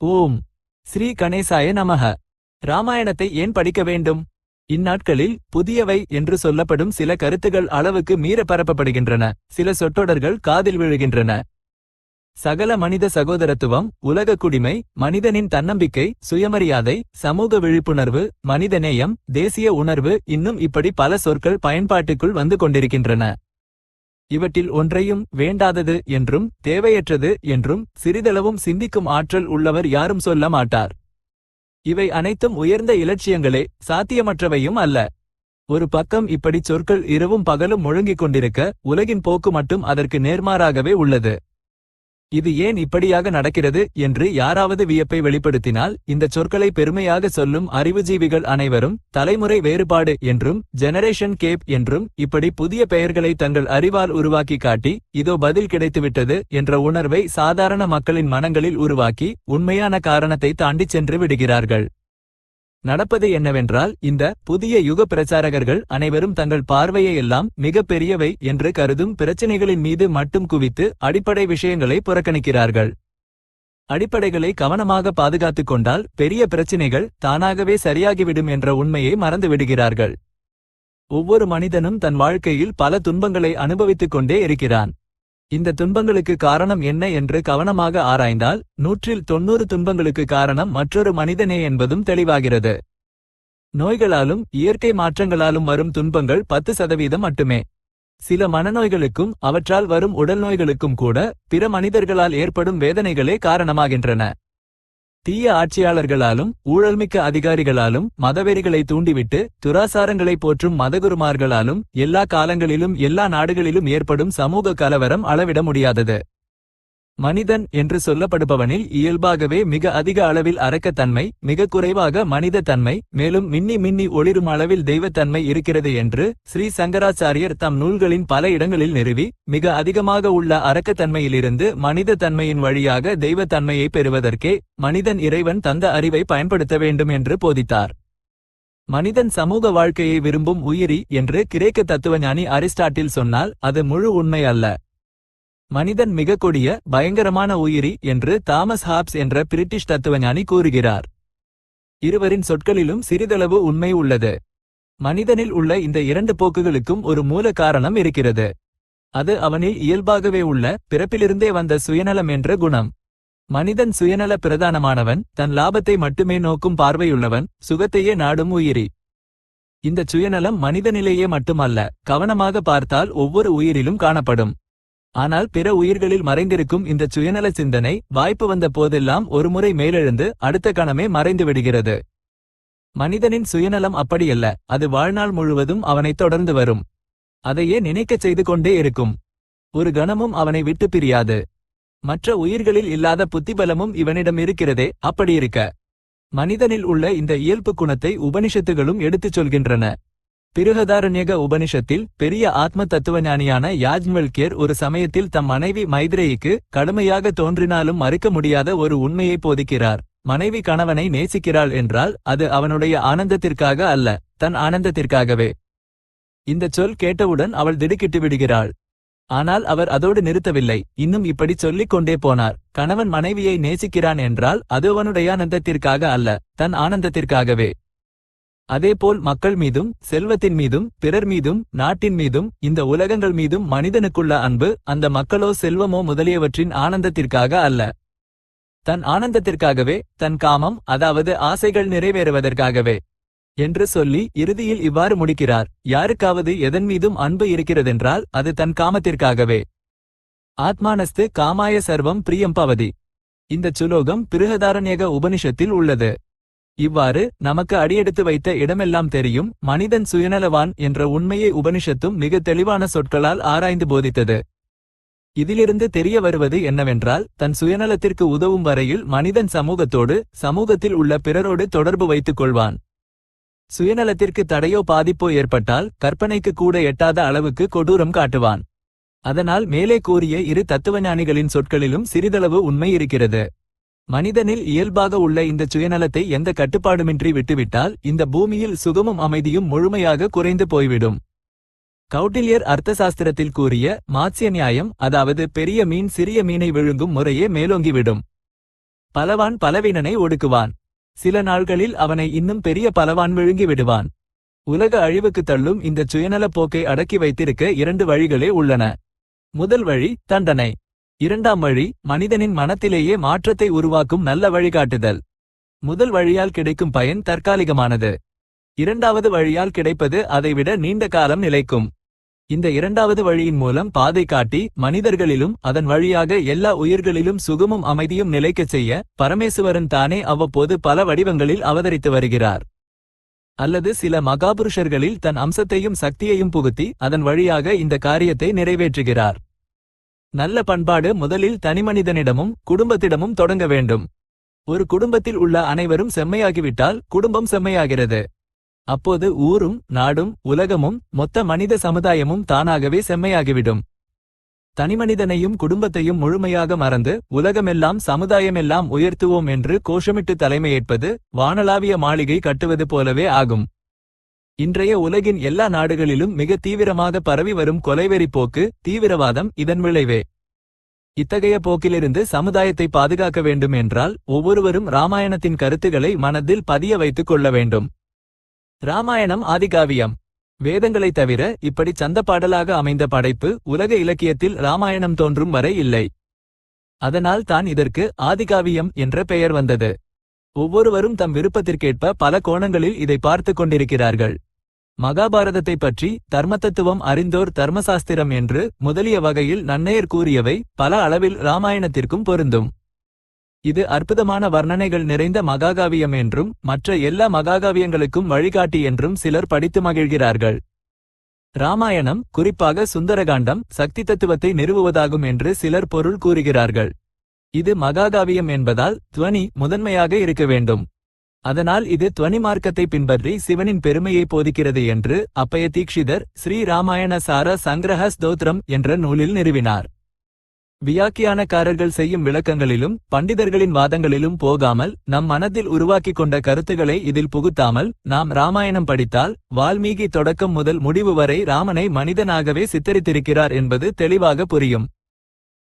ஓம். ஸ்ரீ கணேசாய நமக ராமாயணத்தை ஏன் படிக்க வேண்டும்? இந்நாட்களில் புதியவை என்று சொல்லப்படும் சில கருத்துகள் அளவுக்கு மீற பரப்பப்படுகின்றன சில சொற்றொடர்கள் காதில் விழுகின்றன. சகல மனித சகோதரத்துவம் உலக குடிமை மனிதனின் தன்னம்பிக்கை சுயமரியாதை சமூக விழிப்புணர்வு மனிதநேயம் தேசிய உணர்வு இன்னும் இப்படி பல சொற்கள் பயன்பாட்டுக்குள் வந்து கொண்டிருக்கின்றன. இவற்றில் ஒன்றையும் வேண்டாதது என்றும் தேவையற்றது என்றும் சிறிதளவும் சிந்திக்கும் ஆற்றல் உள்ளவர் யாரும் சொல்ல மாட்டார். இவை அனைத்தும் உயர்ந்த இலட்சியங்களே சாத்தியமற்றவையும் அல்ல. ஒரு பக்கம் இப்படி சொற்கள் இரவும் பகலும் முழங்கிக் கொண்டிருக்க உலகின் போக்கு மட்டும் அதற்கு நேர்மாறாகவே உள்ளது. இது ஏன் இப்படியாக நடக்கிறது என்று யாராவது வியப்பை வெளிப்படுத்தினால் இந்த சொற்களை பெருமையாக சொல்லும் அறிவுஜீவிகள் அனைவரும் தலைமுறை வேறுபாடு என்றும் ஜெனரேஷன் கேப் என்றும் இப்படி புதிய பெயர்களை தங்கள் அறிவால் உருவாக்கி காட்டி இதோ பதில் கிடைத்துவிட்டது என்ற உணர்வை சாதாரண மக்களின் மனங்களில் உருவாக்கி உண்மையான காரணத்தை தாண்டிச் சென்று விடுகிறார்கள். நடப்பது என்னவென்றால் இந்த புதிய யுக பிரச்சாரகர்கள் அனைவரும் தங்கள் பார்வையை எல்லாம் மிக பெரியவை என்று கருதும் பிரச்சினைகளின் மீது மட்டும் குவித்து அடிப்படை விஷயங்களை புறக்கணிக்கிறார்கள். அடிப்படைகளை கவனமாக பாதுகாத்துக் கொண்டால் பெரிய பிரச்சினைகள் தானாகவே சரியாகிவிடும் என்ற உண்மையை மறந்துவிடுகிறார்கள். ஒவ்வொரு மனிதனும் தன் வாழ்க்கையில் பல துன்பங்களை அனுபவித்துக் கொண்டே இருக்கிறான். இந்த துன்பங்களுக்கு காரணம் என்ன என்று கவனமாக ஆராய்ந்தால் நூற்றில் தொன்னூறு துன்பங்களுக்கு காரணம் மற்றொரு மனிதனே என்பதும் தெளிவாகிறது. நோய்களாலும் இயற்கை மாற்றங்களாலும் வரும் துன்பங்கள் பத்து சதவீதம் மட்டுமே. சில மனநோய்களுக்கும் அவற்றால் வரும் உடல் நோய்களுக்கும் கூட பிற மனிதர்களால் ஏற்படும் வேதனைகளே காரணமாகின்றன. தீய ஆட்சியாளர்களாலும் ஊழல்மிக்க அதிகாரிகளாலும் மதவெறிகளை தூண்டிவிட்டு துராசாரங்களை போற்றும் மதகுருமார்களாலும் எல்லா காலங்களிலும் எல்லா நாடுகளிலும் ஏற்படும் சமூக கலவரம் அளவிட முடியாதது. மனிதன் என்று சொல்லப்படுபவனில் இயல்பாகவே மிக அதிக அளவில் அரக்கத்தன்மை மிக குறைவாக மனித தன்மை மேலும் மின்னி மின்னி ஒளிரும் அளவில் தெய்வத்தன்மை இருக்கிறது என்று ஸ்ரீ சங்கராச்சாரியர் தம் நூல்களின் பல இடங்களில் நிறுவி மிக அதிகமாக உள்ள அரக்கத்தன்மையிலிருந்து மனித தன்மையின் வழியாக தெய்வத்தன்மையை பெறுவதற்கே மனிதன் இறைவன் தந்த அறிவை பயன்படுத்த வேண்டும் என்று போதித்தார். மனிதன் சமூக வாழ்க்கையை விரும்பும் உயிரி என்று கிரேக்க தத்துவஞானி அரிஸ்டாட்டில் சொன்னால் அது முழு உண்மை அல்ல. மனிதன் மிக கொடிய பயங்கரமான உயிரி என்று தாமஸ் ஹாப்ஸ் என்ற பிரிட்டிஷ் தத்துவஞானி கூறுகிறார். இருவரின் சொற்களிலும் சிறிதளவு உண்மை உள்ளது. மனிதனில் உள்ள இந்த இரண்டு போக்குகளுக்கும் ஒரு மூல காரணம் இருக்கிறது. அது அவனில் இயல்பாகவே உள்ள பிறப்பிலிருந்தே வந்த சுயநலம் என்ற குணம். மனிதன் சுயநல பிரதானமானவன் தன் லாபத்தை மட்டுமே நோக்கும் பார்வையுள்ளவன் சுகத்தையே நாடும் உயிரி. இந்த சுயநலம் மனிதனிலேயே மட்டுமல்ல கவனமாக பார்த்தால் ஒவ்வொரு உயிரிலும் காணப்படும். ஆனால் பிற உயிர்களில் மறைந்திருக்கும் இந்த சுயநல சிந்தனை வாய்ப்பு வந்த போதெல்லாம் ஒருமுறை மேலெழுந்து அடுத்த கணமே மறைந்து விடுகிறது. மனிதனின் சுயநலம் அப்படியல்ல அது வாழ்நாள் முழுவதும் அவனைத் தொடர்ந்து வரும். அதையே நினைக்கச் செய்து கொண்டே இருக்கும். ஒரு கணமும் அவனை விட்டு பிரியாது. மற்ற உயிர்களில் இல்லாத புத்திபலமும் இவனிடம் இருக்கிறதே அப்படியிருக்க மனிதனில் உள்ள இந்த இயல்பு குணத்தை உபனிஷத்துகளும் எடுத்துச் சொல்கின்றன. பிருகதாரண்யக உபனிஷத்தில் பெரிய ஆத்ம தத்துவஞானியான யாஜ்வல்கியர் ஒரு சமயத்தில் தம் மனைவி மைத்ரேயிக்கு கடுமையாக தோன்றினாலும் மறுக்க முடியாத ஒரு உண்மையை போதிக்கிறார். மனைவி கணவனை நேசிக்கிறாள் என்றால் அது அவனுடைய ஆனந்தத்திற்காக அல்ல தன் ஆனந்தத்திற்காகவே. இந்த சொல் கேட்டவுடன் அவள் திடுக்கிட்டு விடுகிறாள். ஆனால் அவர் அதோடு நிறுத்தவில்லை இன்னும் இப்படி சொல்லிக் கொண்டே போனார். கணவன் மனைவியை நேசிக்கிறான் என்றால் அது அவனுடைய ஆனந்தத்திற்காக அல்ல தன் ஆனந்தத்திற்காகவே. அதேபோல் மக்கள் மீதும் செல்வத்தின் மீதும் பிறர் மீதும் நாட்டின் மீதும் இந்த உலகங்கள் மீதும் மனிதனுக்குள்ள அன்பு அந்த மக்களோ செல்வமோ முதலியவற்றின் ஆனந்தத்திற்காக அல்ல. தன் ஆனந்தத்திற்காகவே தன் காமம் அதாவது ஆசைகள் நிறைவேறுவதற்காகவே. என்று சொல்லி இறுதியில் இவ்வாறு முடிக்கிறார் யாருக்காவது எதன் மீதும் அன்பு இருக்கிறதென்றால் அது தன் காமத்திற்காகவே. ஆத்மானஸ்து காமாய சர்வம் பிரியம் பவதி. இந்த சுலோகம் பிருகதாரண்யக உபனிஷத்தில் உள்ளது. இவ்வாறு நமக்கு அடியெடுத்து வைத்த இடமெல்லாம் தெரியும் மனிதன் சுயநலவான் என்ற உண்மையை உபனிஷத்தும் மிக தெளிவான சொற்களால் ஆராய்ந்து போதித்தது. இதிலிருந்து தெரிய வருவது என்னவென்றால் தன் சுயநலத்திற்கு உதவும் வரையில் மனிதன் சமூகத்தோடு சமூகத்தில் உள்ள பிறரோடு தொடர்பு வைத்துக் கொள்வான். சுயநலத்திற்கு தடையோ பாதிப்போ ஏற்பட்டால் கற்பனைக்கு கூட எட்டாத அளவுக்கு கொடூரம் காட்டுவான். அதனால் மேலே கூறிய இரு தத்துவஞானிகளின் சொற்களிலும் சிறிதளவு உண்மை இருக்கிறது. மனிதனில் இயல்பாக உள்ள இந்த சுயநலத்தை எந்த கட்டுப்பாடுமின்றி விட்டுவிட்டால் இந்த பூமியில் சுகமும் அமைதியும் முழுமையாக குறைந்து போய்விடும். கௌட்டில்யர் அர்த்தசாஸ்திரத்தில் கூறிய மாத்ஸ்ய நியாயம் அதாவது பெரிய மீன் சிறிய மீனை விழுங்கும் முறையே மேலோங்கிவிடும். பலவான் பலவீனனை ஒடுக்குவான். சில நாள்களில் அவனை இன்னும் பெரிய பலவான் விழுங்கி விடுவான் உலக அழிவுக்கு தள்ளும் இந்த சுயநலப் போக்கை அடக்கி வைத்திருக்க இரண்டு வழிகளே உள்ளன. முதல் வழி தண்டனை. இரண்டாம் வழி மனிதனின் மனத்திலேயே மாற்றத்தை உருவாக்கும் நல்ல வழிகாட்டுதல். முதல் வழியால் கிடைக்கும் பயன் தற்காலிகமானது. இரண்டாவது வழியால் கிடைப்பது அதைவிட நீண்ட காலம் நிலைக்கும். இந்த இரண்டாவது வழியின் மூலம் பாதை காட்டி மனிதர்களிலும் அதன் வழியாக எல்லா உயிர்களிலும் சுகமும் அமைதியும் நிலைக்கச் செய்ய பரமேசுவரன் தானே அவ்வப்போது பல வடிவங்களில் அவதரித்து வருகிறார். அல்லது சில மகாபுருஷர்களில் தன் அம்சத்தையும் சக்தியையும் புகுத்தி அதன் வழியாக இந்த காரியத்தை நிறைவேற்றுகிறார். நல்ல பண்பாடு முதலில் தனிமனிதனிடமும் குடும்பத்திடமும் தொடங்க வேண்டும். ஒரு குடும்பத்தில் உள்ள அனைவரும் செம்மையாகிவிட்டால் குடும்பம் செம்மையாகிறது. அப்போது ஊரும் நாடும் உலகமும் மொத்த மனித சமுதாயமும் தானாகவே செம்மையாகிவிடும். தனிமனிதனையும் குடும்பத்தையும் முழுமையாக மறந்து உலகமெல்லாம் சமுதாயமெல்லாம் உயர்த்துவோம் என்று கோஷமிட்டு தலைமையேற்பது வானளாவிய மாளிகை கட்டுவது போலவே ஆகும். இன்றைய உலகின் எல்லா நாடுகளிலும் மிக தீவிரமாக பரவி வரும் கொலைவெறி போக்கு தீவிரவாதம் இதன் விளைவே. இத்தகைய போக்கிலிருந்து சமுதாயத்தை பாதுகாக்க வேண்டும் என்றால் ஒவ்வொருவரும் ராமாயணத்தின் கருத்துக்களை மனதில் பதிய வைத்துக் கொள்ள வேண்டும். ராமாயணம் ஆதிகாவியம். வேதங்களைத் தவிர இப்படி சந்தப்பாடலாக அமைந்த படைப்பு உலக இலக்கியத்தில் ராமாயணம் தோன்றும் வரை இல்லை. அதனால் தான் இதற்கு ஆதிகாவியம் என்ற பெயர் வந்தது. ஒவ்வொருவரும் தம் விருப்பத்திற்கேற்ப பல கோணங்களில் இதை பார்த்துக் கொண்டிருக்கிறார்கள். மகாபாரதத்தை பற்றி தர்மதத்துவம் அறிந்தோர் தர்மசாஸ்திரம் என்று முதலிய வகையில் நன்னையர் கூறியவை பல அளவில் ராமாயணத்திற்கும் பொருந்தும். இது அற்புதமான வர்ணனைகள் நிறைந்த மகாகாவியம் என்றும் மற்ற எல்லா மகாகாவியங்களுக்கும் வழிகாட்டி என்றும் சிலர் படித்து மகிழ்கிறார்கள். ராமாயணம் குறிப்பாக சுந்தரகாண்டம் சக்தி தத்துவத்தை நிறுவுவதாகும் என்று சிலர் பொருள் கூறுகிறார்கள். இது மகாகாவியம் என்பதால் துவனி முதன்மையாக இருக்க வேண்டும். அதனால் இது துவனி மார்க்கத்தை பின்பற்றி சிவனின் பெருமையை போதிக்கிறது என்று அப்பய தீக்ஷிதர் ஸ்ரீ ராமாயண சார சங்கிரஹ ஸ்தோத்ரம் என்ற நூலில் நிறுவினார். வியாக்கியானக்காரர்கள் செய்யும் விளக்கங்களிலும் பண்டிதர்களின் வாதங்களிலும் போகாமல் நம் மனத்தில் உருவாக்கிக் கொண்ட கருத்துக்களை இதில் புகுத்தாமல் நாம் ராமாயணம் படித்தால் வால்மீகி தொடக்கம் முதல் முடிவு வரை ராமனை மனிதனாகவே சித்தரித்திருக்கிறார் என்பது தெளிவாக புரியும்.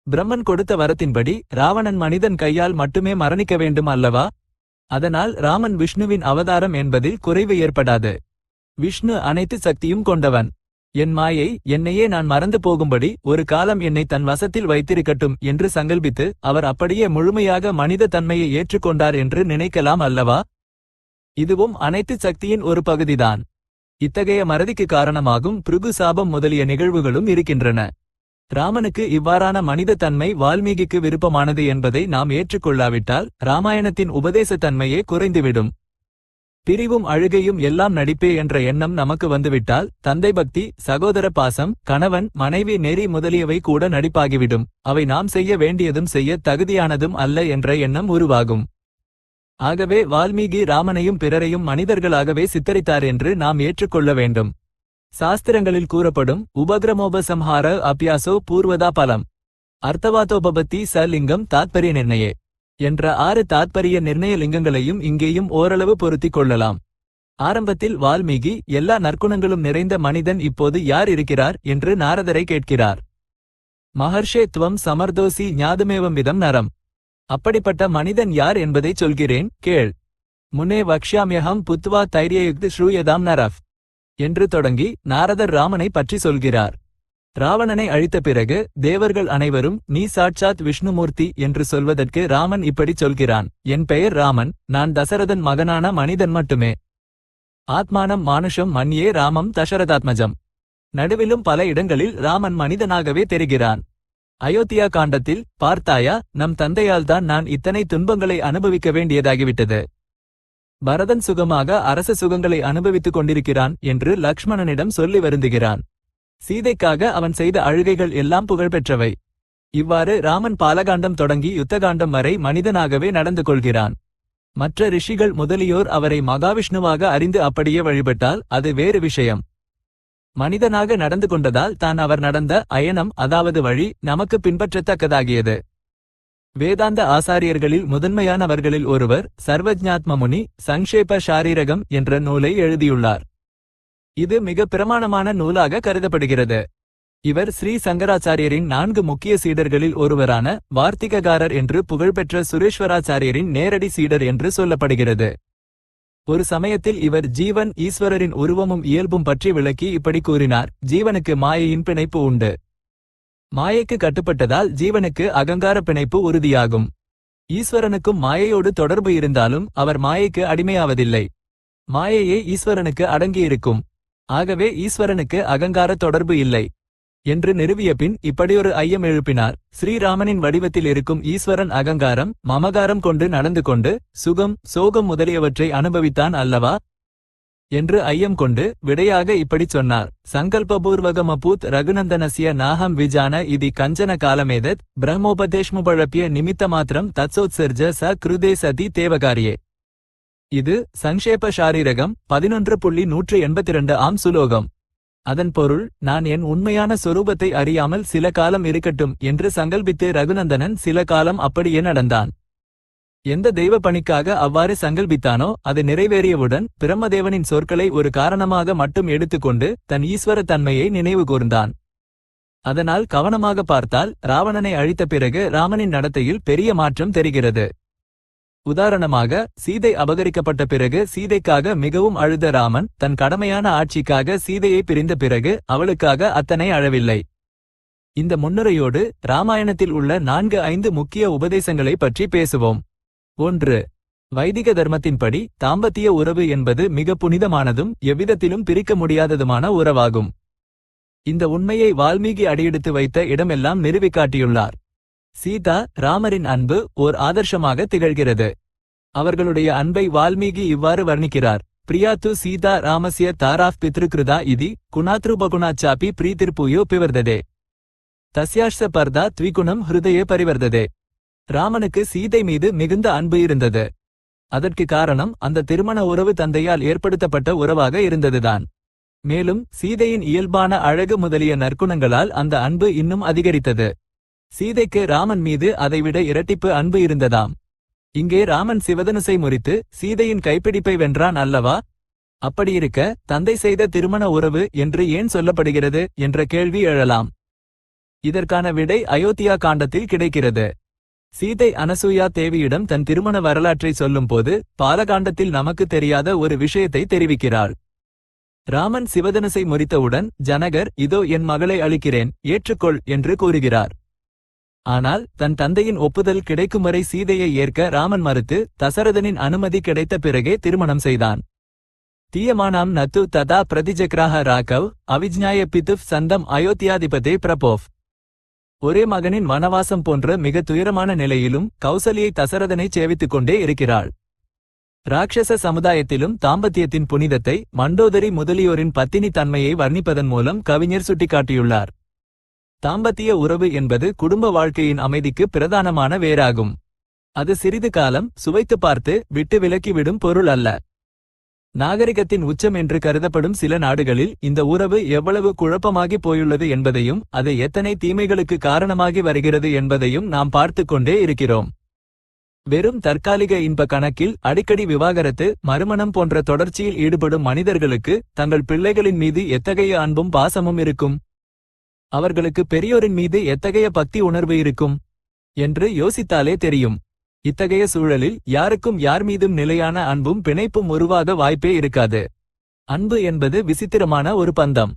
பிரம்மன் கொடுத்த வரத்தின்படி ராவணன் மனிதன் கையால் மட்டுமே மரணிக்க வேண்டும் அல்லவா? அதனால் ராமன் விஷ்ணுவின் அவதாரம் என்பதில் குறைவு ஏற்படாது. விஷ்ணு அனைத்து சக்தியும் கொண்டவன். என் மாயை என்னையே நான் மறந்து போகும்படி ஒரு காலம் என்னை தன் வசத்தில் வைத்திருக்கட்டும் என்று சங்கல்பித்து அவர் அப்படியே முழுமையாக மனித தன்மையை ஏற்றுக்கொண்டார் என்று நினைக்கலாம் அல்லவா? இதுவும் அனைத்து சக்தியின் ஒரு பகுதிதான். இத்தகைய மறதிக்கு காரணமாகும் பிருகு சாபம் முதலிய நிகழ்வுகளும் இருக்கின்றன. ராமனுக்கு இவ்வாறான மனித தன்மை வால்மீகிக்கு விருப்பமானது என்பதை நாம் ஏற்றுக்கொள்ளாவிட்டால் ராமாயணத்தின் உபதேச தன்மையே குறைந்துவிடும். பிரிவும் அழுகையும் எல்லாம் நடிப்பே என்ற எண்ணம் நமக்கு வந்துவிட்டால் தந்தை பக்தி சகோதர பாசம் கணவன் மனைவி நெறி முதலியவை கூட நடிப்பாகிவிடும். அவை நாம் செய்ய வேண்டியதும் செய்ய தகுதியானதும் அல்ல என்ற எண்ணம் உருவாகும். ஆகவே வால்மீகி ராமனையும் பிறரையும் மனிதர்களாகவே சித்தரித்தார் என்று நாம் ஏற்றுக்கொள்ள வேண்டும். சாஸ்திரங்களில் கூறப்படும் உபகிரமோபசம்ஹார அபியாசோ பூர்வதா பலம். அர்த்தவாதோபபத்தி ச லிங்கம் தாத்பரிய நிர்ணயே என்ற ஆறு தாத்பரிய நிர்ணய லிங்கங்களையும் இங்கேயும் ஓரளவு பொருத்திக் கொள்ளலாம். ஆரம்பத்தில் வால்மீகி எல்லா நற்குணங்களும் நிறைந்த மனிதன் இப்போது யார் இருக்கிறார் என்று நாரதரை கேட்கிறார். மகர்ஷே துவம் சமர்தோசி ஞாதுமேவம் விதம் நரம். அப்படிப்பட்ட மனிதன் யார் என்பதை சொல்கிறேன் கேள். முன்னே வக்ஷாமியகம் புத்வா தைரியயுக்து ஸ்ரூயதாம் நரஃப். என்று தொடங்கி நாரதர் ராமனை பற்றி சொல்கிறார். ராவணனை அழித்த பிறகு தேவர்கள் அனைவரும் நீ சாட்சாத் விஷ்ணுமூர்த்தி என்று சொல்வதற்கு ராமன் இப்படி சொல்கிறான் என் பெயர் ராமன் நான் தசரதன் மகனான மனிதன் மட்டுமே. ஆத்மானம் மானுஷம் மண்யே ராமம் தசரதாத்மஜம். நடுவிலும் பல இடங்களில் ராமன் மனிதனாகவே தெரிகிறான். அயோத்தியா காண்டத்தில் பார்த்தாயா நம் தந்தையால்தான் நான் இத்தனை துன்பங்களை அனுபவிக்க வேண்டியதாகிவிட்டது. பரதன் சுகமாக அரச சுகங்களை அனுபவித்துக் கொண்டிருக்கிறான் என்று லக்ஷ்மணனிடம் சொல்லி வருந்துகிறான். சீதைக்காக அவன் செய்த அழுகைகள் எல்லாம் புகழ்பெற்றவை இவ்வாறு ராமன் பாலகாண்டம் தொடங்கி யுத்தகாண்டம் வரை மனிதனாகவே நடந்து கொள்கிறான். மற்ற ரிஷிகள் முதலியோர் அவரை மகாவிஷ்ணுவாக அறிந்து அப்படியே வழிபட்டால் அது வேறு விஷயம். மனிதனாக நடந்து கொண்டதால் தான் அவர் நடந்த அயனம் அதாவது வழி நமக்கு பின்பற்றத்தக்கதாகியது. வேதாந்த ஆசாரியர்களில் முதன்மையானவர்களில் ஒருவர் சர்வஜ்ஞாத்ம முனி சங்ஷேப ஷாரீரகம் என்ற நூலை எழுதியுள்ளார். இது மிக பிரமாணமான நூலாக கருதப்படுகிறது. இவர் ஸ்ரீ சங்கராச்சாரியரின் நான்கு முக்கிய சீடர்களில் ஒருவரான வார்த்திககாரர் என்று புகழ்பெற்ற சுரேஸ்வராச்சாரியரின் நேரடி சீடர் என்று சொல்லப்படுகிறது. ஒரு சமயத்தில் இவர் ஜீவன் ஈஸ்வரரின் உருவமும் இயல்பும் பற்றி விளக்கி இப்படி கூறினார் ஜீவனுக்கு மாயையின் பிணைப்பு உண்டு. மாயைக்கு கட்டுப்பட்டதால் ஜீவனுக்கு அகங்கார பிணைப்பு உறுதியாகும். ஈஸ்வரனுக்கும் மாயையோடு தொடர்பு இருந்தாலும் அவர் மாயைக்கு அடிமையாவதில்லை. மாயையே ஈஸ்வரனுக்கு அடங்கியிருக்கும். ஆகவே ஈஸ்வரனுக்கு அகங்கார தொடர்பு இல்லை. என்று நிறுவிய பின் இப்படியொரு ஐயம் எழுப்பினார். ஸ்ரீராமனின் வடிவத்தில் இருக்கும் ஈஸ்வரன் அகங்காரம் மமகாரம் கொண்டு நடந்து கொண்டு சுகம் சோகம் முதலியவற்றை அனுபவித்தான் அல்லவா? என்று ஐயம் கொண்டு விடையாக இப்படிச் சொன்னார். சங்கல்பபூர்வகமபூத் ரகுநந்தனசிய நாகம் விஜான இதி கஞ்சன காலமேதத் பிரம்மோபதேஷ்முபழப்பிய நிமித்த மாத்திரம் தத்சோத்சர்ஜ ச கிருதே சதி தேவகாரியே. இது சங்கேப சாரீரகம் பதினொன்று புள்ளி நூற்று எண்பத்திரண்டு ஆம் சுலோகம். அதன் பொருள் நான் என் உண்மையான சொரூபத்தை அறியாமல் சில காலம் இருக்கட்டும் என்று சங்கல்பித்து ரகுநந்தனன் சில காலம் அப்படியே நடந்தான். எந்த தெய்வ பணிக்காக அவ்வாறு சங்கல்பித்தானோ அது நிறைவேறியவுடன் பிரம்மதேவனின் சொற்களை ஒரு காரணமாக மட்டும் எடுத்துக்கொண்டு தன் ஈஸ்வர தன்மையை நினைவு கூர்ந்தான். அதனால் கவனமாக பார்த்தால் ராவணனை அழித்த பிறகு ராமனின் நடத்தையில் பெரிய மாற்றம் தெரிகிறது. உதாரணமாக சீதை அபகரிக்கப்பட்ட பிறகு சீதைக்காக மிகவும் அழுத ராமன் தன் கடமையான ஆட்சிக்காக சீதையை பிரிந்த பிறகு அவளுக்காக அத்தனை அழவில்லை. இந்த முன்னுரையோடு ராமாயணத்தில் உள்ள நான்கு ஐந்து முக்கிய உபதேசங்களை பற்றி பேசுவோம். ஒன்று வைதிக தர்மத்தின்படி தாம்பத்திய உறவு என்பது மிக புனிதமானதும் எவ்விதத்திலும் பிரிக்க முடியாததுமான உறவாகும். இந்த உண்மையை வால்மீகி அடியெடுத்து வைத்த இடமெல்லாம் நிறுவிக்காட்டியுள்ளார் சீதா ராமரின் அன்பு ஓர் ஆதர்ஷமாக திகழ்கிறது. அவர்களுடைய அன்பை வால்மீகி இவ்வாறு வர்ணிக்கிறார் பிரியாத்து சீதா ராமசிய தாராஃப் பித்ருகிருதா இதி குணாத்ருபகுணாச்சாபி பிரீதிர்பூயோ பிவர்ததே. தஸ்யாஷ்ச பர்தா த்விகுணம் ஹிருதயே பரிவர்ததே. ராமனுக்கு சீதை மீது மிகுந்த அன்பு இருந்தது. அதற்கு காரணம் அந்த திருமண உறவு தந்தையால் ஏற்படுத்தப்பட்ட உறவாக இருந்ததுதான். மேலும் சீதையின் இயல்பான அழகு முதலிய நற்குணங்களால் அந்த அன்பு இன்னும் அதிகரித்தது. சீதைக்கு ராமன் மீது அதைவிட இரட்டிப்பு அன்பு இருந்ததாம். இங்கே ராமன் சிவதனுசை முறித்து சீதையின் கைப்பிடிப்பை வென்றான் அல்லவா? அப்படியிருக்க தந்தை செய்த திருமண உறவு என்று ஏன் சொல்லப்படுகிறது? என்ற கேள்வி எழலாம். இதற்கான விடை அயோத்தியா காண்டத்தில் கிடைக்கிறது. சீதை அனசூயா தேவியிடம் தன் திருமண வரலாற்றை சொல்லும்போது பாலகாண்டத்தில் நமக்கு தெரியாத ஒரு விஷயத்தை தெரிவிக்கிறாள். ராமன் சிவதனசை முறித்தவுடன் ஜனகர் இதோ என் மகளை அளிக்கிறேன் ஏற்றுக்கொள் என்று கூறுகிறார். ஆனால் தன் தந்தையின் ஒப்புதல் கிடைக்கும் வரை சீதையை ஏற்க ராமன் மறுத்து தசரதனின் அனுமதி கிடைத்த பிறகே திருமணம் செய்தான். தீயமானாம் நத்து ததா பிரதிஜக்ராக ராகவ் அவிஜ்ஞாய பிதுப் சந்தம் அயோத்தியாதிபதே பிரபோவ் ஒரே மகனின் வனவாசம் போன்ற மிக துயரமான நிலையிலும் கௌசலியை தசரதனை சேவித்துக் கொண்டே இருக்கிறாள். ராட்சச சமுதாயத்திலும் தாம்பத்தியத்தின் புனிதத்தை மண்டோதரி முதலியோரின் பத்தினி தன்மையை வர்ணிப்பதன் மூலம் கவிஞர் சுட்டிக்காட்டியுள்ளார். தாம்பத்திய உறவு என்பது குடும்ப வாழ்க்கையின் அமைதிக்கு பிரதானமான வேறாகும். அது சிறிது காலம் சுவைத்து பார்த்து விட்டு விலக்கிவிடும் பொருள் அல்ல. நாகரிகத்தின் உச்சம் என்று கருதப்படும் சில நாடுகளில் இந்த உறவு எவ்வளவு குழப்பமாகி போயுள்ளது என்பதையும் அது எத்தனை தீமைகளுக்கு காரணமாகி வருகிறது என்பதையும் நாம் பார்த்து கொண்டே இருக்கிறோம். வெறும் தற்காலிக இன்ப கணக்கில் அடிக்கடி விவாகரத்து மறுமணம் போன்ற தொடர்ச்சியில் ஈடுபடும் மனிதர்களுக்கு தங்கள் பிள்ளைகளின் மீது எத்தகைய அன்பும் பாசமும் இருக்கும்? அவர்களுக்கு பெரியோரின் மீது எத்தகைய பக்தி உணர்வு இருக்கும்? என்று யோசித்தாலே தெரியும். இத்தகைய சூழலில் யாருக்கும் யார் மீதும் நிலையான அன்பும் பிணைப்பும் உருவாக வாய்ப்பே இருக்காது. அன்பு என்பது விசித்திரமான ஒரு பந்தம்.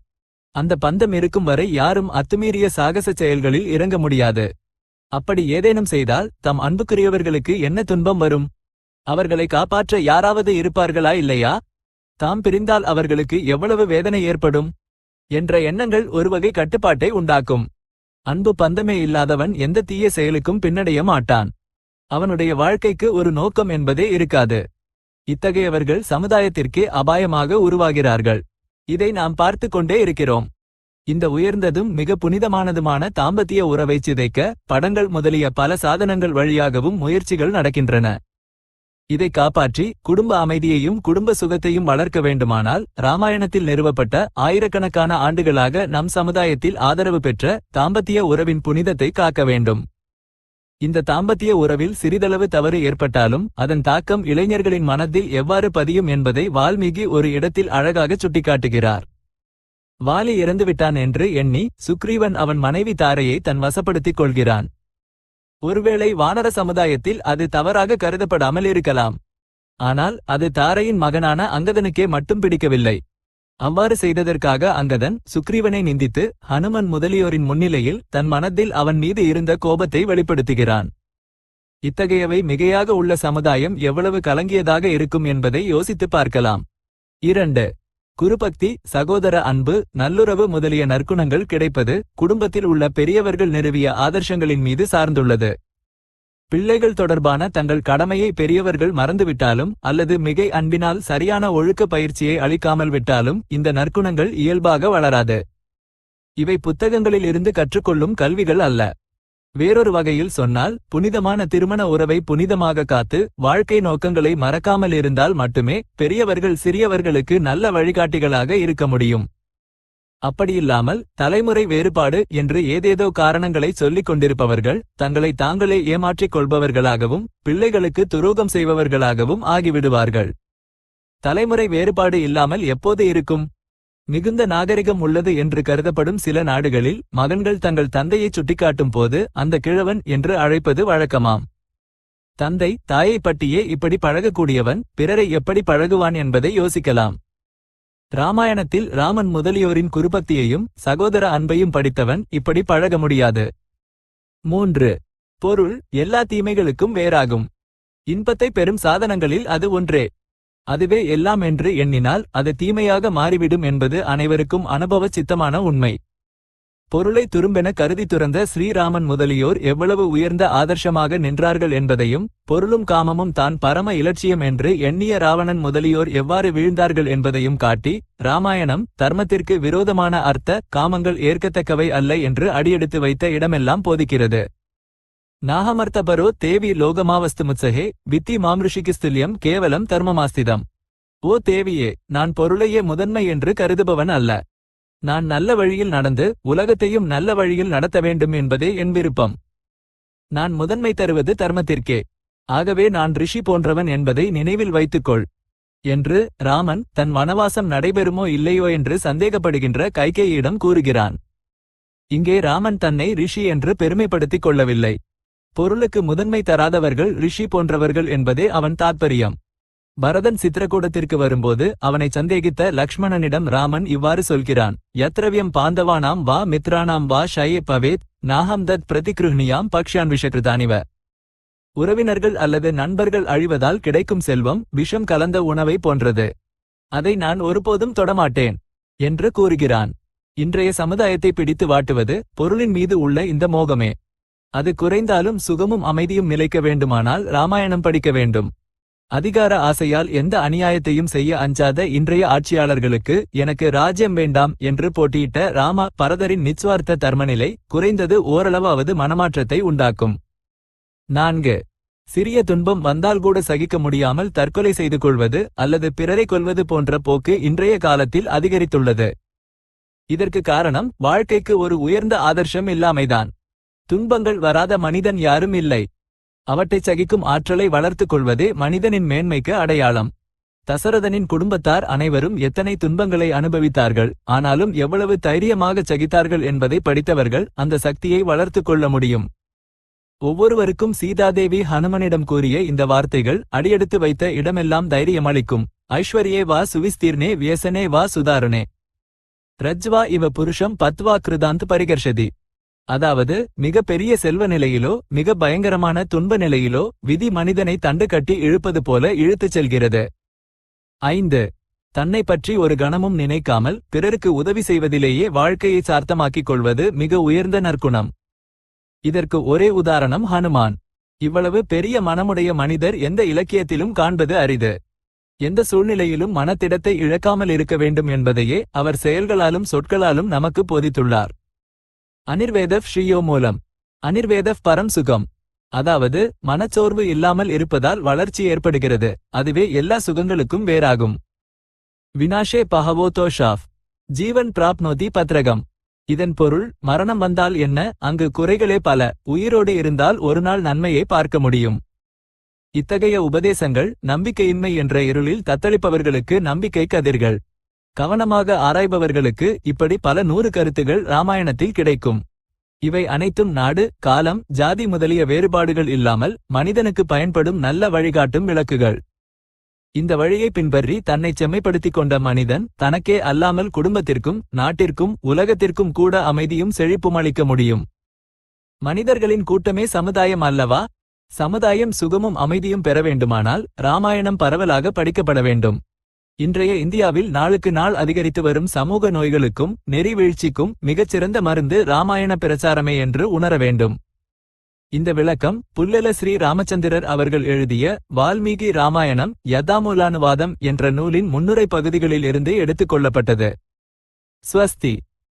அந்த பந்தம் இருக்கும் வரை யாரும் அத்துமீறிய சாகச செயல்களில் இறங்க முடியாது. அப்படி ஏதேனும் செய்தால் தம் அன்புக்குரியவர்களுக்கு என்ன துன்பம் வரும்? அவர்களை காப்பாற்ற யாராவது இருப்பார்களா இல்லையா? தாம் பிரிந்தால் அவர்களுக்கு எவ்வளவு வேதனை ஏற்படும்? என்ற எண்ணங்கள் ஒருவகை கட்டுப்பாட்டை உண்டாக்கும். அன்பு பந்தமே இல்லாதவன் எந்த தீய செயலுக்கும் பின்னடைய மாட்டான். அவனுடைய வாழ்க்கைக்கு ஒரு நோக்கம் என்பதே இருக்காது. இத்தகையவர்கள் சமுதாயத்திற்கே அபாயமாக உருவாகிறார்கள். இதை நாம் பார்த்து கொண்டே இருக்கிறோம். இந்த உயர்ந்ததும் மிக புனிதமானதுமான தாம்பத்திய உறவைச் சிதைக்க படங்கள் முதலிய பல சாதனங்கள் வழியாகவும் முயற்சிகள் நடக்கின்றன. இதை காப்பாற்றி குடும்ப அமைதியையும் குடும்ப சுகத்தையும் வளர்க்க வேண்டுமானால் ராமாயணத்தில் நிறுவப்பட்ட ஆயிரக்கணக்கான ஆண்டுகளாக நம் சமுதாயத்தில் ஆதரவு பெற்ற தாம்பத்திய உறவின் புனிதத்தை காக்க வேண்டும். இந்த தாம்பத்திய உறவில் சிறிதளவு தவறு ஏற்பட்டாலும் அதன் தாக்கம் இளைஞர்களின் மனத்தில் எவ்வாறு பதியும் என்பதை வால்மீகி ஒரு இடத்தில் அழகாக சுட்டிக்காட்டுகிறார். வாலி இறந்துவிட்டான் என்று எண்ணி சுக்ரீவன் அவன் மனைவி தாரையை தன் வசப்படுத்திக் கொள்கிறான். ஒருவேளை வானர சமுதாயத்தில் அது தவறாக கருதப்படாமல் இருக்கலாம். ஆனால் அது தாரையின் மகனான அங்கதனுக்கே மட்டும் பிடிக்கவில்லை. அவ்வாறு செய்ததற்காக அங்கதன் சுக்ரீவனை நிந்தித்து ஹனுமன் முதலியோரின் முன்னிலையில் தன் மனத்தில் அவன் மீது இருந்த கோபத்தை வெளிப்படுத்துகிறான். இத்தகையவை மிகையாக உள்ள சமுதாயம் எவ்வளவு கலங்கியதாக இருக்கும் என்பதை யோசித்துப் பார்க்கலாம். இரண்டு குருபக்தி சகோதர அன்பு நல்லுறவு முதலிய நற்குணங்கள் கிடைப்பது குடும்பத்தில் உள்ள பெரியவர்கள் நிறுவிய ஆதர்ஷங்களின் மீது சார்ந்துள்ளது. பிள்ளைகள் தொடர்பான தங்கள் கடமையை பெரியவர்கள் மறந்துவிட்டாலும் அல்லது மிகை அன்பினால் சரியான ஒழுக்க பயிற்சியை அளிக்காமல் விட்டாலும் இந்த நற்குணங்கள் இயல்பாக வளராது. இவை புத்தகங்களில் இருந்து கற்றுக்கொள்ளும் கல்விகள் அல்ல. வேறொரு வகையில் சொன்னால் புனிதமான திருமண உறவை புனிதமாக காத்து வாழ்க்கை நோக்கங்களை மறக்காமல் இருந்தால் மட்டுமே பெரியவர்கள் சிறியவர்களுக்கு நல்ல வழிகாட்டிகளாக இருக்க முடியும். அப்படியில்லாமல் தலைமுறை வேறுபாடு என்று ஏதேதோ காரணங்களை சொல்லிக் கொண்டிருப்பவர்கள் தங்களை தாங்களே ஏமாற்றிக் கொள்பவர்களாகவும் பிள்ளைகளுக்கு துரோகம் செய்பவர்களாகவும் ஆகிவிடுவார்கள். தலைமுறை வேறுபாடு இல்லாமல் எப்போது இருக்கும்? மிகுந்த நாகரிகம் உள்ளது என்று கருதப்படும் சில நாடுகளில் மகன்கள் தங்கள் தந்தையை சுட்டிக்காட்டும் போது அந்த கிழவன் என்று அழைப்பது வழக்கமாம். தந்தை தாயை பட்டியே இப்படி பழகக்கூடியவன் பிறரை எப்படி பழகுவான் என்பதை யோசிக்கலாம். ராமாயணத்தில் ராமன் முதலியோரின் குருபக்தியையும் சகோதர அன்பையும் படித்தவன் இப்படி பழக முடியாது. மூன்று. பொருள் எல்லா தீமைகளுக்கும் வேறாகும். இன்பத்தை பெறும் சாதனங்களில் அது ஒன்றே. அதுவே எல்லாம் என்று எண்ணினால் அது தீமையாக மாறிவிடும் என்பது அனைவருக்கும் அனுபவ சித்தமான உண்மை. பொருளை துரும்பென கருதி துறந்த ஸ்ரீராமன் முதலியோர் எவ்வளவு உயர்ந்த ஆதர்ஷமாக நின்றார்கள் என்பதையும் பொருளும் காமமும் தான் பரம இலட்சியம் என்று எண்ணிய ராவணன் முதலியோர் எவ்வாறு வீழ்ந்தார்கள் என்பதையும் காட்டி ராமாயணம் தர்மத்திற்கு விரோதமான அர்த்த காமங்கள் ஏற்கத்தக்கவை அல்ல என்று அடியெடுத்து வைத்த இடமெல்லாம் போதிக்கிறது. நாகமர்த்தபரோ தேவி லோகமாவஸ்துமுத்சகே வித்தி மாம்ருஷிகிஸ்துல்யம் கேவலம் தர்மமாஸ்திதம். ஓ தேவியே நான் பொருளையே முதன்மை என்று கருதுபவன் அல்ல. நான் நல்ல வழியில் நடந்து உலகத்தையும் நல்ல வழியில் நடத்த வேண்டும் என்பதே என் விருப்பம். நான் முதன்மை தருவது தர்மத்திற்கே. ஆகவே நான் ரிஷி போன்றவன் என்பதை நினைவில் வைத்துக்கொள். என்று ராமன் தன் வனவாசம் நடைபெறுமோ இல்லையோ என்று சந்தேகப்படுகின்ற கைகேயிடம் கூறுகிறான். இங்கே ராமன் தன்னை ரிஷி என்று பெருமைப்படுத்திக் கொள்ளவில்லை. பொருளுக்கு முதன்மை தராதவர்கள் ரிஷி போன்றவர்கள் என்பதே அவன் தாத்பரியம். பரதன் சித்திரக்கூடத்திற்கு வரும்போது அவனை சந்தேகித்த லக்ஷ்மணனிடம் ராமன் இவ்வாறு சொல்கிறான் யத்ரவியம் பாந்தவானாம் வா மித்ரானாம் வா ஷயே பவேத் நாகம் தத் பிரதிகிருஹ்னியாம் பக்ஷான் விஷகிருதானிவ. உறவினர்கள் அல்லது நண்பர்கள் அழிவதால் கிடைக்கும் செல்வம் விஷம் கலந்த உணவை போன்றது. அதை நான் ஒருபோதும் தொடமாட்டேன் என்று கூறுகிறான். இன்றைய சமுதாயத்தை பிடித்து வாட்டுவது பொருளின் மீது உள்ள இந்த மோகமே. அது குறைந்தாலும் சுகமும் அமைதியும் நிலைக்க வேண்டுமானால் ராமாயணம் படிக்க வேண்டும். அதிகார ஆசையால் எந்த அநியாயத்தையும் செய்ய அஞ்சாத இன்றைய ஆட்சியாளர்களுக்கு எனக்கு ராஜ்யம் வேண்டாம் என்று போட்டியிட்ட ராமா பரதரின் நிச்சுவார்த்த தர்மநிலை குறைந்தது ஓரளவாவது மனமாற்றத்தை உண்டாக்கும். நான்கு. சிறிய துன்பம் வந்தால் கூட சகிக்க முடியாமல் தற்கொலை செய்து கொள்வது அல்லது பிறரை கொல்வது போன்ற போக்கு இன்றைய காலத்தில் அதிகரித்துள்ளது. இதற்கு காரணம் வாழ்க்கைக்கு ஒரு உயர்ந்த ஆதர்ஷம் இல்லாமைதான். துன்பங்கள் வராத மனிதன் யாரும் இல்லை. அவற்றை சகிக்கும் ஆற்றலை வளர்த்துக் கொள்வதே மனிதனின் மேன்மைக்கு அடையாளம். தசரதனின் குடும்பத்தார் அனைவரும் எத்தனை துன்பங்களை அனுபவித்தார்கள் ஆனாலும் எவ்வளவு தைரியமாகச் சகித்தார்கள் என்பதை படித்தவர்கள் அந்த சக்தியை வளர்த்துக் கொள்ள முடியும். ஒவ்வொருவருக்கும் சீதாதேவி ஹனுமனிடம் கூறிய இந்த வார்த்தைகள் அடியெடுத்து வைத்த இடமெல்லாம் தைரியமளிக்கும். ஐஸ்வர்யே வா சுவிஸ்தீர்ணே வியசனே வா சுதாரணே. ரஜ்வா இவ புருஷம் பத்வா கிருதாந்த் பரிகர்ஷதி. அதாவது மிக பெரிய செல்வ நிலையிலோ மிக பயங்கரமான துன்ப நிலையிலோ விதி மனிதனை தண்டு கட்டி இழுப்பது போல இழுத்துச் செல்கிறது. ஐந்து. தன்னை பற்றி ஒரு கணமும் நினைக்காமல் பிறருக்கு உதவி செய்வதிலேயே வாழ்க்கையை சார்த்தமாக்கிக் கொள்வது மிக உயர்ந்த நற்குணம். இதற்கு ஒரே உதாரணம் ஹனுமான். இவ்வளவு பெரிய மனமுடைய மனிதர் எந்த இலக்கியத்திலும் காண்பது அரிது. எந்த சூழ்நிலையிலும் மனத்திடத்தை இழக்காமல் இருக்க வேண்டும் என்பதையே அவர் செயல்களாலும் சொற்களாலும் நமக்கு போதித்துள்ளார். அனிர்வேதவ் ஸ்ரீயோ மூலம். அனிர்வேதவ் பரம் சுகம். அதாவது மனச்சோர்வு இல்லாமல் இருப்பதால் வளர்ச்சி ஏற்படுகிறது. அதுவே எல்லா சுகங்களுக்கும் வேறாகும். வினாஷே பஹவோ தோஷாஃப் ஜீவன் பிராப்னோதி பத்ரகம். இதன் பொருள் மரணம் வந்தால் என்ன? அங்கு குறைகளே பல. உயிரோடு இருந்தால் ஒரு நாள் நன்மையை பார்க்க முடியும். இத்தகைய உபதேசங்கள் நம்பிக்கையின்மை என்ற இருளில் தத்தளிப்பவர்களுக்கு நம்பிக்கை கதிர்கள். கவனமாக ஆராய்பவர்களுக்கு இப்படி பல நூறு கருத்துகள் ராமாயணத்தில் கிடைக்கும். இவை அனைத்தும் நாடு காலம் ஜாதி முதலிய வேறுபாடுகள் இல்லாமல் மனிதனுக்கு பயன்படும் நல்ல வழிகாட்டும் விளக்குகள். இந்த வழியை பின்பற்றி தன்னைச் செம்மைப்படுத்திக் கொண்ட மனிதன் தனக்கே அல்லாமல் குடும்பத்திற்கும் நாட்டிற்கும் உலகத்திற்கும் கூட அமைதியும் செழிப்பும் அளிக்க முடியும். மனிதர்களின் கூட்டமே சமுதாயம் அல்லவா? சமுதாயம் சுகமும் அமைதியும் பெற வேண்டுமானால் ராமாயணம் பரவலாக படிக்கப்பட வேண்டும். இன்றைய இந்தியாவில் நாளுக்கு நாள் அதிகரித்து வரும் சமூக நோய்களுக்கும் நெறி வீழ்ச்சிக்கும் மிகச்சிறந்த மருந்து ராமாயண பிரச்சாரமே என்று உணர வேண்டும். இந்த விளக்கம் புல்லல ஸ்ரீ ராமச்சந்திரர் அவர்கள் எழுதிய வால்மீகி ராமாயணம் யதாமூலானுவாதம் என்ற நூலின் முன்னுரை பகுதிகளில் இருந்து எடுத்துக் கொள்ளப்பட்டது. ஸ்வஸ்தி